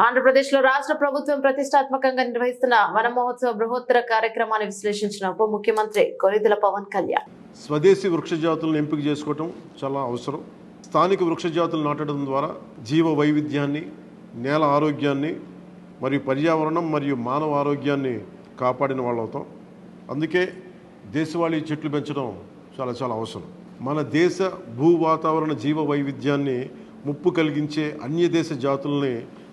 ఆంధ్రప్రదేశ్లో రాష్ట్ర ప్రభుత్వం ప్రతిష్టాత్మకంగా నిర్వహిస్తున్న వన మహోత్సవ బృహోత్తర కార్యక్రమాన్ని విశ్లేషించిన ఉప ముఖ్యమంత్రి కొనిదెల పవన్ కళ్యాణ్. స్వదేశీ వృక్ష జాతులను ఎంపిక చేసుకోవటం చాలా అవసరం. స్థానిక వృక్ష జాతులు నాటడం ద్వారా జీవ వైవిధ్యాన్ని నేల ఆరోగ్యాన్ని మరియు పర్యావరణం మరియు మానవ ఆరోగ్యాన్ని కాపాడిన వాళ్ళు అవుతాం అందుకే దేశవాళీ చెట్లు పెంచడం చాలా చాలా అవసరం. మన దేశ భూ వాతావరణ జీవ వైవిధ్యాన్ని ముప్పు కలిగించే అన్య దేశ జాతుల్ని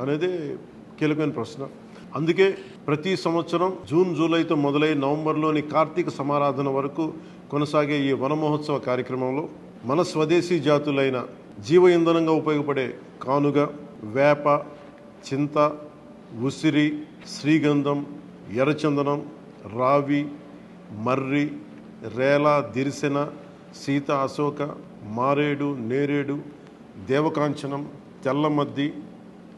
అనేది కీలకమైన ప్రశ్న. అందుకే ప్రతి సంవత్సరం జూన్ జూలైతో మొదలై నవంబర్లోని కార్తీక సమారాధన వరకు కొనసాగే ఈ వన మహోత్సవ కార్యక్రమంలో మన స్వదేశీ జాతులైన జీవ ఇంధనంగా ఉపయోగపడే కానుగ వేప చింత ఉసిరి శ్రీగంధం ఎర్రచందనం రావి మర్రి రేల దిరిసెన సీత అశోక మారేడు నేరేడు దేవకాంచనం తెల్లమద్ది